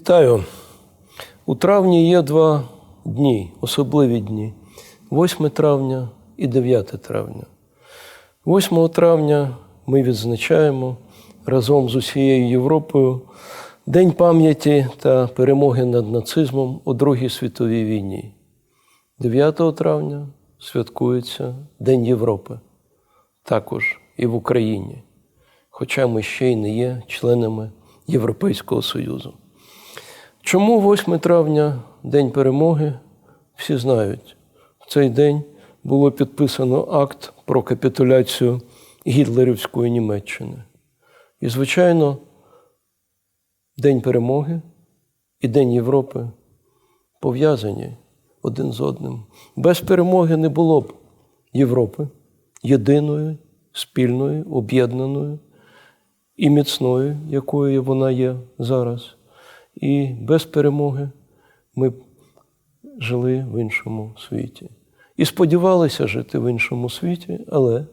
Вітаю. У травні є два дні, особливі дні 8 травня і 9 травня. 8 травня ми відзначаємо разом з усією Європою День пам'яті та перемоги над нацизмом у Другій світовій війні. 9 травня святкується День Європи, також і в Україні, хоча ми ще й не є членами Європейського Союзу. Чому 8 травня День перемоги? Всі знають. В цей день було підписано акт про капітуляцію гітлерівської Німеччини. І, звичайно, День перемоги і День Європи пов'язані один з одним. Без перемоги не було б Європи єдиною, спільною, об'єднаною і міцною, якою вона є зараз. І без перемоги ми жили в іншому світі. І сподівалися жити в іншому світі, але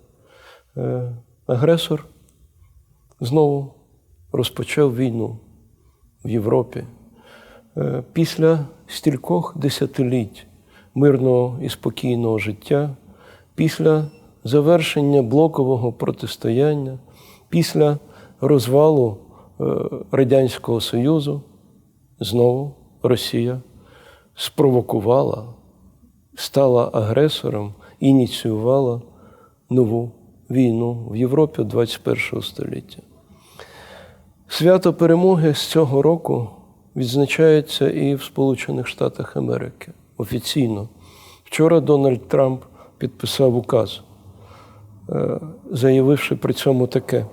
е, агресор знову розпочав війну в Європі. Е, після стількох десятиліть мирного і спокійного життя, після завершення блокового протистояння, після розвалу е, Радянського Союзу, знову Росія спровокувала, стала агресором, ініціювала нову війну в Європі 21 століття. Свято перемоги з цього року відзначається і в Сполучених Штатах Америки офіційно. Вчора Дональд Трамп підписав указ, е, заявивши при цьому таке: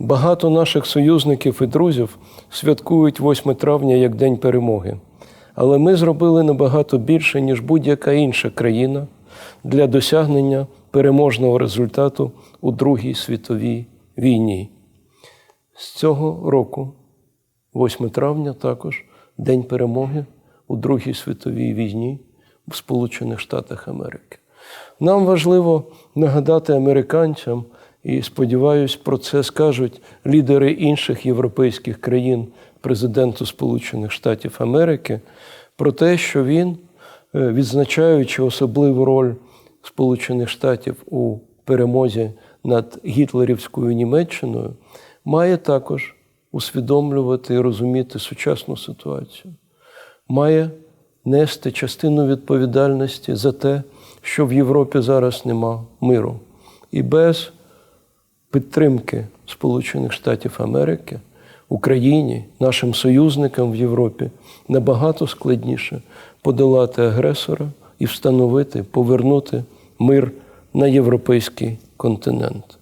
багато наших союзників і друзів святкують 8 травня як День перемоги. Але ми зробили набагато більше, ніж будь-яка інша країна для досягнення переможного результату у Другій світовій війні. З цього року, 8 травня, також День перемоги у Другій світовій війні в Сполучених Штатах Америки. Нам важливо нагадати американцям, і сподіваюсь, про це скажуть лідери інших європейських країн президенту Сполучених Штатів Америки, про те, що він, е, відзначаючи особливу роль Сполучених Штатів у перемозі над гітлерівською Німеччиною, має також усвідомлювати і розуміти сучасну ситуацію, має нести частину відповідальності за те, що в Європі зараз нема миру. І без підтримки Сполучених Штатів Америки Україні, нашим союзникам в Європі набагато складніше подолати агресора і встановити, повернути мир на європейський континент.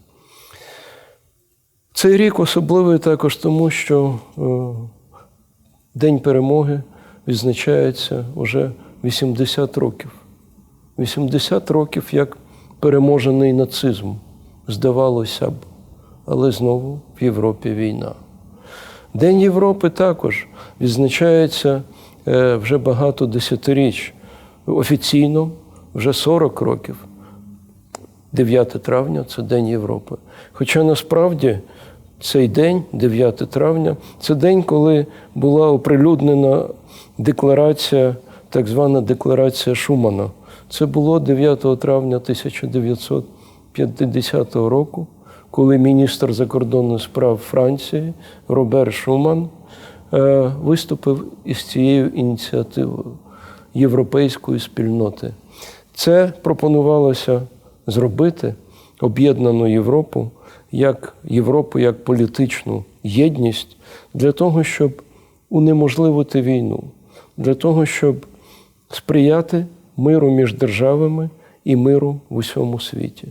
Цей рік особливий також тому, що е, День перемоги відзначається вже 80 років. 80 років як переможений нацизм, здавалося б, але знову в Європі війна. День Європи також відзначається е, вже багато десятиріч. Офіційно вже 40 років. 9 травня це День Європи. Хоча насправді цей день, 9 травня, це день, коли була оприлюднена декларація, так звана декларація Шумана. Це було 9 травня 1950 року, коли міністр закордонних справ Франції Робер Шуман е, виступив із цією ініціативою європейської спільноти. Це пропонувалося зробити об'єднану Європу як Європу як політичну єдність для того, щоб унеможливити війну, для того, щоб сприяти миру між державами і миру в усьому світі.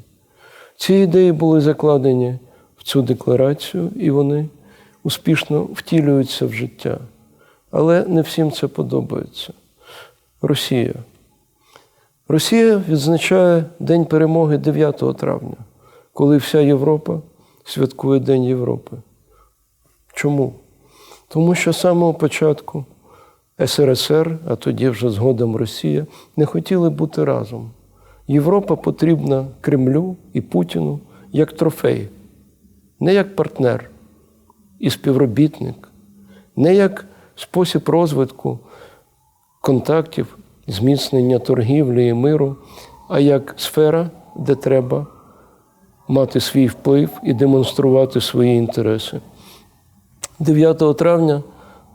Ці ідеї були закладені в цю декларацію, і вони успішно втілюються в життя. Але не всім це подобається. Росія. Росія відзначає День перемоги 9 травня, коли вся Європа святкує День Європи. Чому? Тому що з самого початку СРСР, а тоді вже згодом Росія, не хотіли бути разом. Європа потрібна Кремлю і Путіну як трофей, не як партнер і співробітник, не як спосіб розвитку контактів, зміцнення торгівлі і миру, а як сфера, де треба мати свій вплив і демонструвати свої інтереси. 9 травня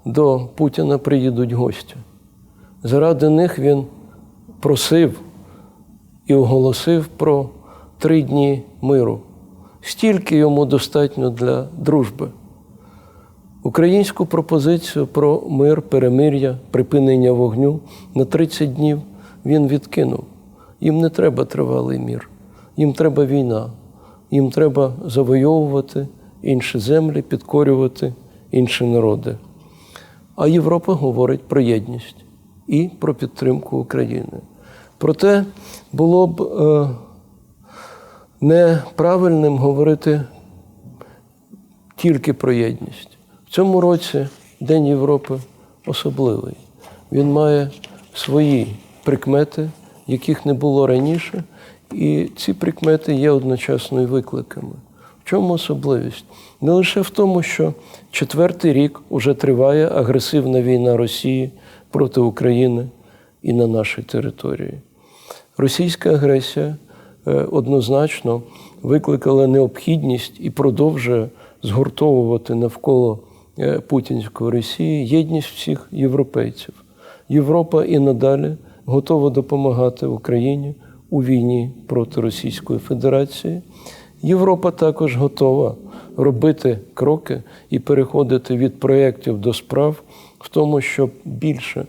до Путіна приїдуть гості. Заради них він просив і оголосив про три дні миру. Стільки йому достатньо для дружби. Українську пропозицію про мир, перемир'я, припинення вогню на 30 днів він відкинув. Їм не треба тривалий мір, їм треба війна, їм треба завойовувати інші землі, підкорювати інші народи. А Європа говорить про єдність і про підтримку України. Проте було б е, неправильним говорити тільки про єдність. В цьому році День Європи особливий. Він має свої прикмети, яких не було раніше, і ці прикмети є одночасно і викликами. В чому особливість? Не лише в тому, що четвертий рік уже триває агресивна війна Росії проти України і на нашій території. Російська агресія е, однозначно викликала необхідність і продовжує згуртовувати навколо е, путінської Росії єдність всіх європейців. Європа і надалі готова допомагати Україні у війні проти Російської Федерації. Європа також готова робити кроки і переходити від проєктів до справ в тому, щоб більше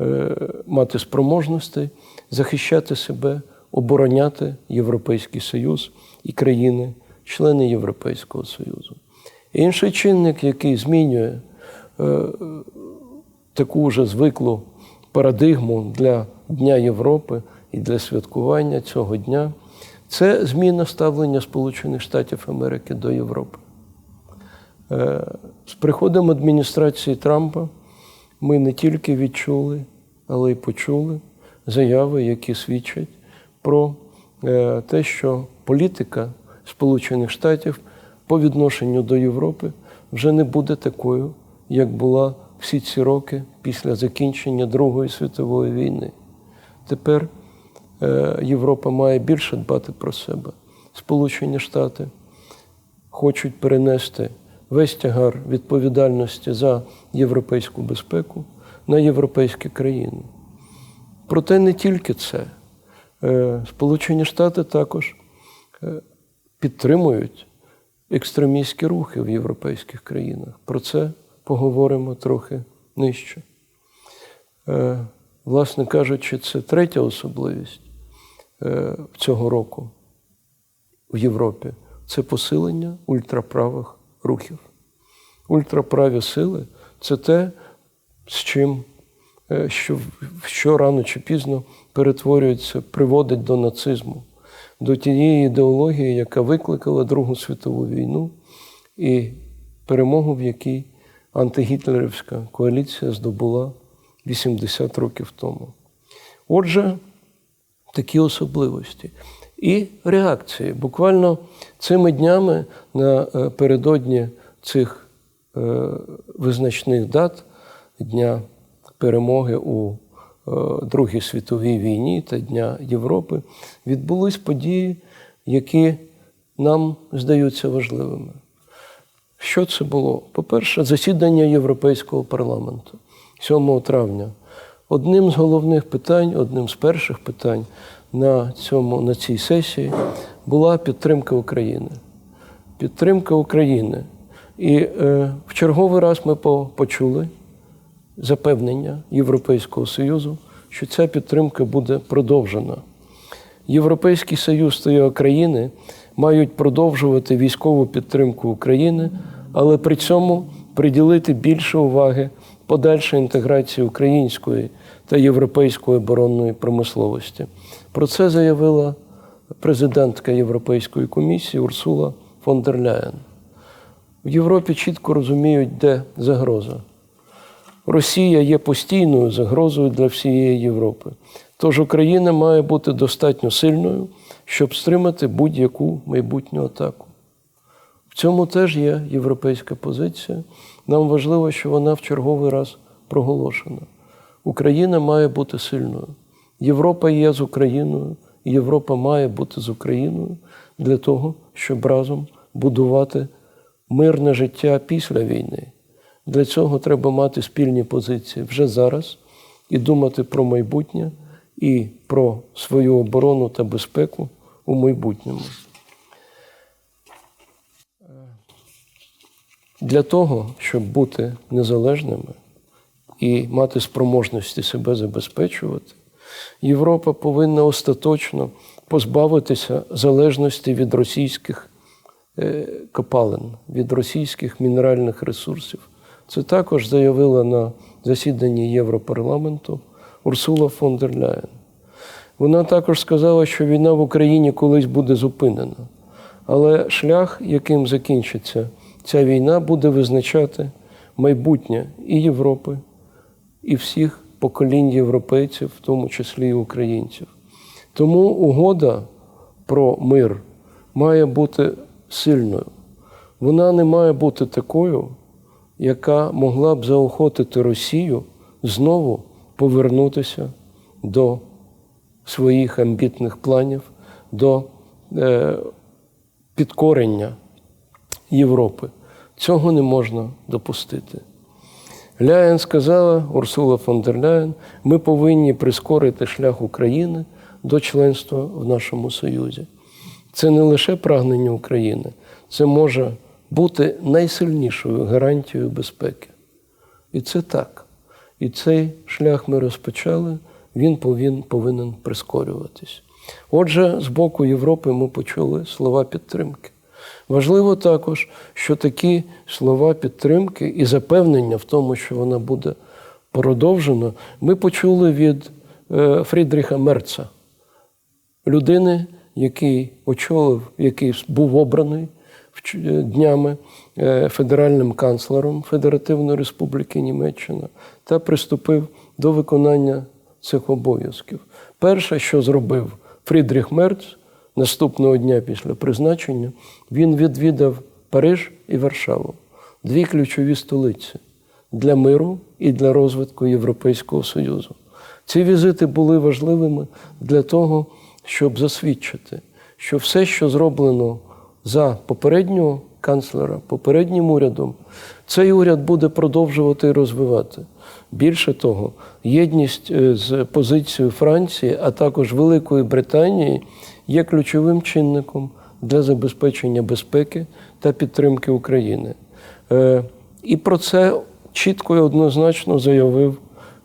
е, мати спроможностей захищати себе, обороняти Європейський Союз і країни, члени Європейського Союзу. Інший чинник, який змінює е, таку вже звиклу парадигму для Дня Європи і для святкування цього дня, це зміна ставлення Сполучених Штатів Америки до Європи. Е, З приходом адміністрації Трампа ми не тільки відчули, але й почули заяви, які свідчать про е, те, що політика Сполучених Штатів по відношенню до Європи вже не буде такою, як була всі ці роки після закінчення Другої світової війни. Тепер е, Європа має більше дбати про себе. Сполучені Штати хочуть перенести весь тягар відповідальності за європейську безпеку на європейські країни. Проте не тільки це. Е, Сполучені Штати також е, підтримують екстремістські рухи в європейських країнах. Про це поговоримо трохи нижче. Е, Власне кажучи, це третя особливість цього року в Європі це посилення ультраправих рухів. Ультраправі сили це те, з чим що, що рано чи пізно перетворюється, приводить до нацизму, до тієї ідеології, яка викликала Другу світову війну і перемогу, в якій антигітлерівська коаліція здобула 80 років тому. Отже, такі особливості. І реакції. Буквально цими днями напередодні цих е, визначних дат Дня перемоги у е, Другій світовій війні та Дня Європи відбулись події, які нам здаються важливими. Що це було? По-перше, засідання Європейського парламенту 7 травня. Одним з головних питань, одним з перших питань на, цьому, на цій сесії була підтримка України. Підтримка України. І е, в черговий раз ми почули запевнення Європейського Союзу, що ця підтримка буде продовжена. Європейський Союз та його країни мають продовжувати військову підтримку України, але при цьому приділити більше уваги подальшій інтеграції української та європейської оборонної промисловості. Про це заявила президентка Європейської комісії Урсула фон дер Ляєн. В Європі чітко розуміють, де загроза. Росія є постійною загрозою для всієї Європи. Тож Україна має бути достатньо сильною, щоб стримати будь-яку майбутню атаку. В цьому теж є європейська позиція. Нам важливо, що вона в черговий раз проголошена. Україна має бути сильною. Європа є з Україною, Європа має бути з Україною для того, щоб разом будувати мирне життя після війни. Для цього треба мати спільні позиції вже зараз і думати про майбутнє і про свою оборону та безпеку у майбутньому. Для того, щоб бути незалежними і мати спроможності себе забезпечувати, Європа повинна остаточно позбавитися залежності від російських е, копалин, від російських мінеральних ресурсів. Це також заявила на засіданні Європарламенту Урсула фон дер Ляєн. Вона також сказала, що війна в Україні колись буде зупинена. Але шлях, яким закінчиться ця війна, буде визначати майбутнє і Європи, і всіх поколінь європейців, в тому числі і українців. Тому угода про мир має бути сильною. Вона не має бути такою, яка могла б заохотити Росію знову повернутися до своїх амбітних планів, до е, підкорення Європи. Цього не можна допустити. Ляєн сказала, Урсула фон дер Ляєн, ми повинні прискорити шлях України до членства в нашому Союзі. Це не лише прагнення України, це може бути найсильнішою гарантією безпеки. І це так. І цей шлях ми розпочали, він повинен, повинен прискорюватись. Отже, з боку Європи ми почули слова підтримки. Важливо також, що такі слова підтримки і запевнення в тому, що вона буде продовжена, ми почули від е, Фрідріха Мерца, людини, який очолив, який був обраний днями е, федеральним канцлером Федеративної Республіки Німеччина та приступив до виконання цих обов'язків. Перше, що зробив Фрідріх Мерц наступного дня після призначення, він відвідав Париж і Варшаву дві ключові столиці для миру і для розвитку Європейського Союзу. Ці візити були важливими для того, щоб засвідчити, що все, що зроблено за попереднього канцлера, попереднім урядом, цей уряд буде продовжувати і розвивати. Більше того, єдність е, з позицією Франції, а також Великої Британії є ключовим чинником для забезпечення безпеки та підтримки України. Е, І про це чітко і однозначно заявив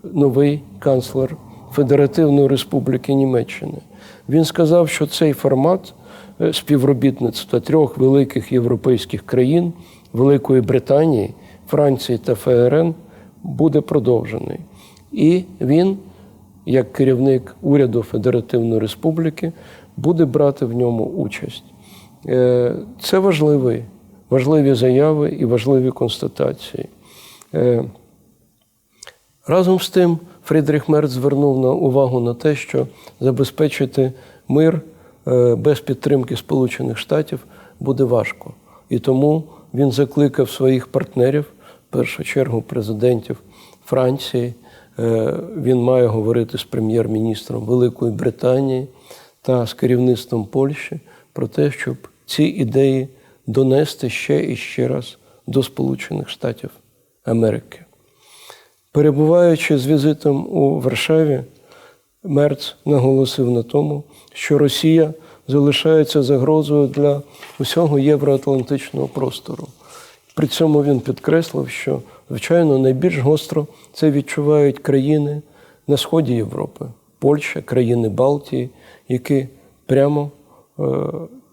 новий канцлер Федеративної Республіки Німеччини. Він сказав, що цей формат співробітництва трьох великих європейських країн Великої Британії, Франції та ФРН буде продовжений. І він, як керівник уряду Федеративної Республіки, буде брати в ньому участь. Е, Це важливі, важливі заяви і важливі констатації. Е, Разом з тим, Фрідріх Мерц звернув на увагу на те, що забезпечити мир е, без підтримки Сполучених Штатів буде важко. І тому він закликав своїх партнерів, в першу чергу президентів Франції. е, Він має говорити з прем'єр-міністром Великої Британії та з керівництвом Польщі про те, щоб ці ідеї донести ще і ще раз до Сполучених Штатів Америки. Перебуваючи з візитом у Варшаві, Мерц наголосив на тому, що Росія залишається загрозою для усього євроатлантичного простору. При цьому він підкреслив, що, звичайно, найбільш гостро це відчувають країни на сході Європи, Польща, країни Балтії, які прямо е,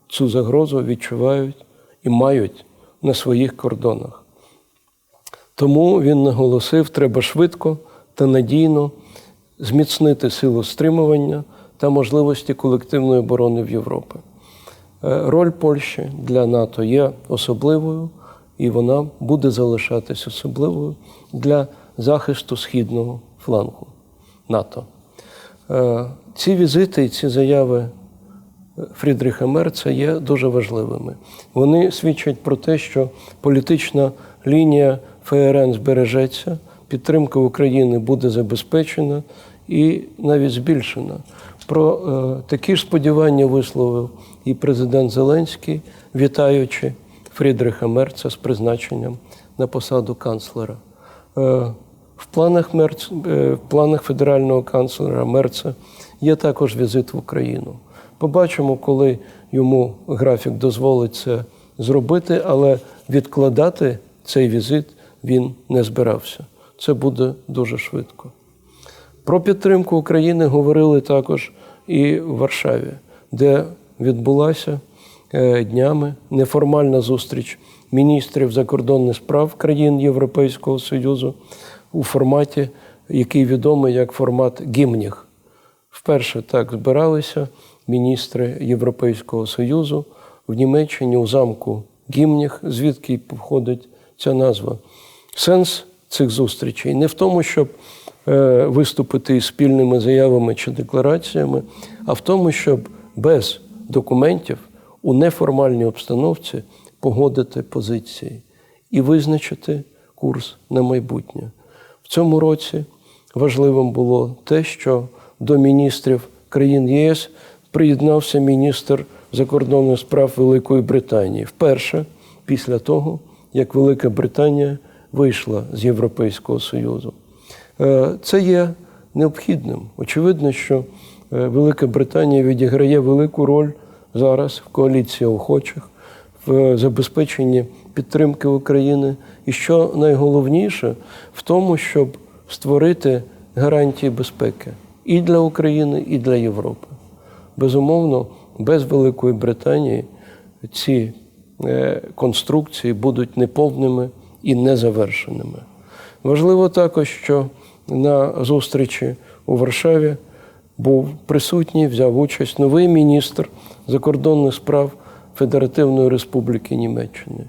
цю загрозу відчувають і мають на своїх кордонах. Тому він наголосив, треба швидко та надійно зміцнити силу стримування та можливості колективної оборони в Європі. Е, Роль Польщі для НАТО є особливою, і вона буде залишатись особливою для захисту східного флангу НАТО. Е, Ці візити і ці заяви Фрідріха Мерца є дуже важливими. Вони свідчать про те, що політична лінія ФРН збережеться, підтримка України буде забезпечена і навіть збільшена. Про е, такі ж сподівання висловив і президент Зеленський, вітаючи Фрідриха Мерца з призначенням на посаду канцлера. Е, в планах, Мерц, е, в планах федерального канцлера Мерца є також візит в Україну. Побачимо, коли йому графік дозволить це зробити, але відкладати цей візит він не збирався. Це буде дуже швидко. Про підтримку України говорили також і в Варшаві, де відбулася е, днями неформальна зустріч міністрів закордонних справ країн Європейського Союзу у форматі, який відомий як формат гімніх. Вперше так збиралися міністри Європейського Союзу в Німеччині у замку Гімніх, звідки походить ця назва. Сенс цих зустрічей не в тому, щоб е, виступити із спільними заявами чи деклараціями, а в тому, щоб без документів у неформальній обстановці погодити позиції і визначити курс на майбутнє. В цьому році важливим було те, що до міністрів країн ЄС приєднався міністр закордонних справ Великої Британії вперше після того, як Велика Британія вийшла з Європейського Союзу. Е, Це є необхідним. Очевидно, що е, Велика Британія відіграє велику роль зараз в коаліції охочих, в забезпеченні підтримки України. І що найголовніше, в тому, щоб створити гарантії безпеки і для України, і для Європи. Безумовно, без Великої Британії ці е, конструкції будуть неповними і незавершеними. Важливо також, що на зустрічі у Варшаві був присутній, взяв участь новий міністр закордонних справ Федеративної Республіки Німеччини.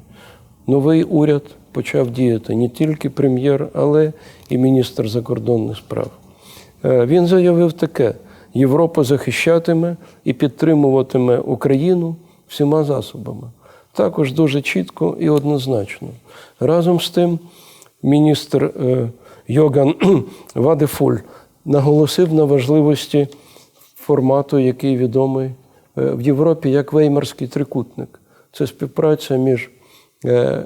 Новий уряд почав діяти не тільки прем'єр, але і міністр закордонних справ. Е, Він заявив таке: Європа захищатиме і підтримуватиме Україну всіма засобами. Також дуже чітко і однозначно. Разом з тим, міністр е, Йоган Вадефуль наголосив на важливості формату, який відомий е, в Європі як Веймарський трикутник. Це співпраця між е,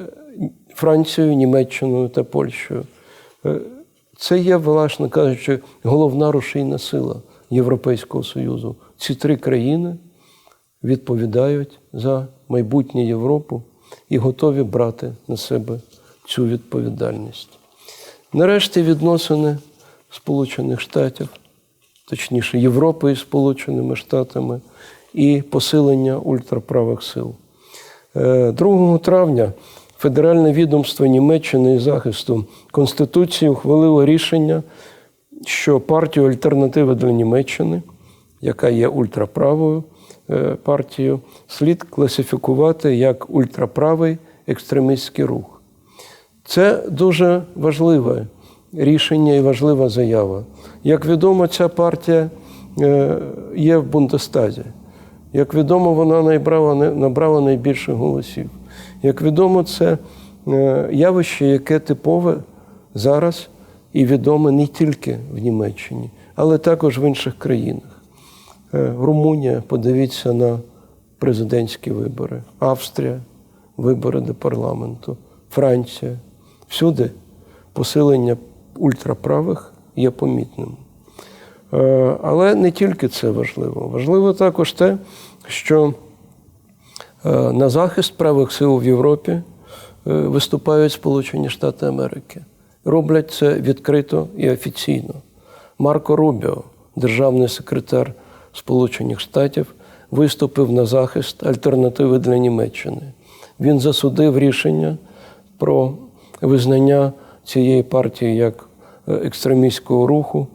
Францією, Німеччиною та Польщею. Це є, власне кажучи, головна рушійна сила Європейського Союзу. Ці три країни відповідають за майбутнє Європу і готові брати на себе цю відповідальність. Нарешті відносини Сполучених Штатів, точніше Європи із Сполученими Штатами і посилення ультраправих сил. Е, 2 травня Федеральне відомство Німеччини із захисту Конституції ухвалило рішення, що партію Альтернатива для Німеччини, яка є ультраправою е, партією, слід класифікувати як ультраправий екстремістський рух. Це дуже важливе рішення і важлива заява. Як відомо, ця партія е, є в Бундестазі. Як відомо, вона набрала, набрала найбільше голосів. Як відомо, це е, явище, яке типове зараз і відоме не тільки в Німеччині, але також в інших країнах. Е, Румунія, подивіться на президентські вибори, Австрія, вибори до парламенту, Франція. Всюди посилення ультраправих є помітним. Е, Але не тільки це важливо. Важливо також те, що е, на захист правих сил в Європі виступають Сполучені Штати Америки. Роблять це відкрито і офіційно. Марко Рубіо, державний секретар Сполучених Штатів, виступив на захист альтернативи для Німеччини. Він засудив рішення про визнання цієї партії як е, екстремістського руху.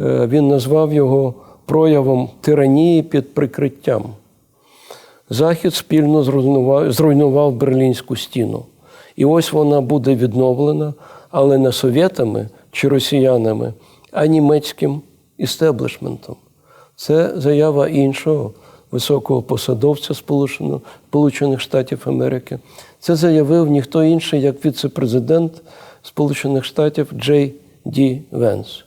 Е, Він назвав його проявом тиранії під прикриттям. Захід спільно зруйнував, Берлінську стіну. І ось вона буде відновлена, але не совєтами чи росіянами, а німецьким істеблішментом. Це заява іншого високого посадовця Сполучених Штатів Америки. Це заявив ніхто інший, як віце-президент Сполучених Штатів Джей Ді Венс.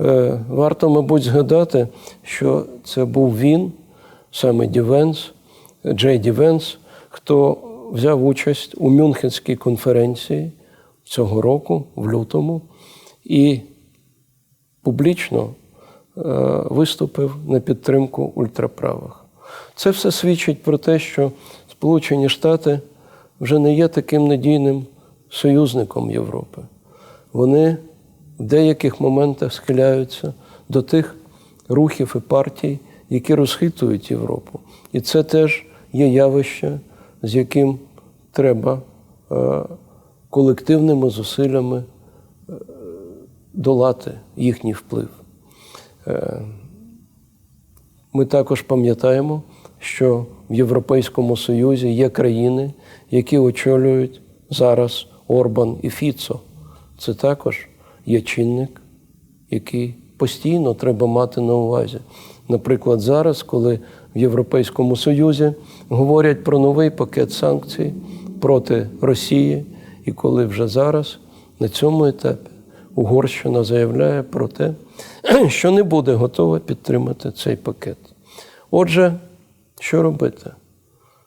Е, Варто, мабуть, згадати, що це був він, саме Ді Венс, Джей Ді Венс, хто взяв участь у Мюнхенській конференції цього року, в лютому, і публічно виступив на підтримку ультраправих. Це все свідчить про те, що Сполучені Штати вже не є таким надійним союзником Європи. Вони в деяких моментах схиляються до тих рухів і партій, які розхитують Європу. І це теж є явище, з яким треба е, колективними зусиллями е, долати їхній вплив. Е, Ми також пам'ятаємо, що в Європейському Союзі є країни, які очолюють зараз Орбан і Фіцо. Це також є чинник, який постійно треба мати на увазі. Наприклад, зараз, коли в Європейському Союзі говорять про новий пакет санкцій проти Росії, і коли вже зараз на цьому етапі Угорщина заявляє про те, що не буде готова підтримати цей пакет. Отже, що робити?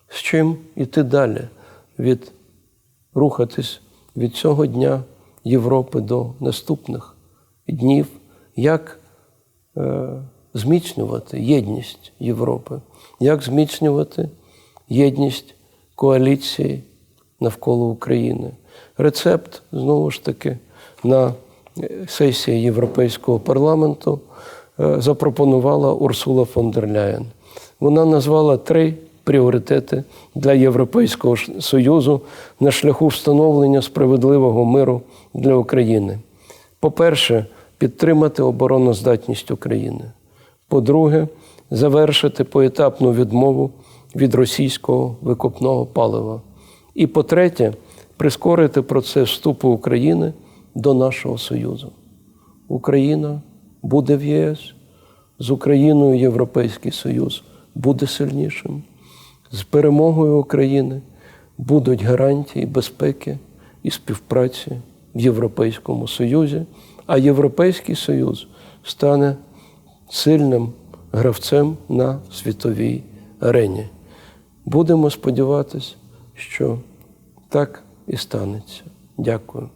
З чим іти далі від рухатись від цього дня Європи до наступних днів, як е, зміцнювати єдність Європи, як зміцнювати єдність коаліції навколо України. Рецепт, знову ж таки, на сесії Європейського парламенту е, запропонувала Урсула фон дер Ляєн. Вона назвала три пріоритети для Європейського Союзу на шляху встановлення справедливого миру для України. По-перше, підтримати обороноздатність України. По-друге, завершити поетапну відмову від російського викопного палива. І по-третє, прискорити процес вступу України до нашого Союзу. Україна буде в ЄС, з Україною Європейський Союз буде сильнішим. З перемогою України будуть гарантії безпеки і співпраці в Європейському Союзі, а Європейський Союз стане сильним гравцем на світовій арені. Будемо сподіватися, що так і станеться. Дякую.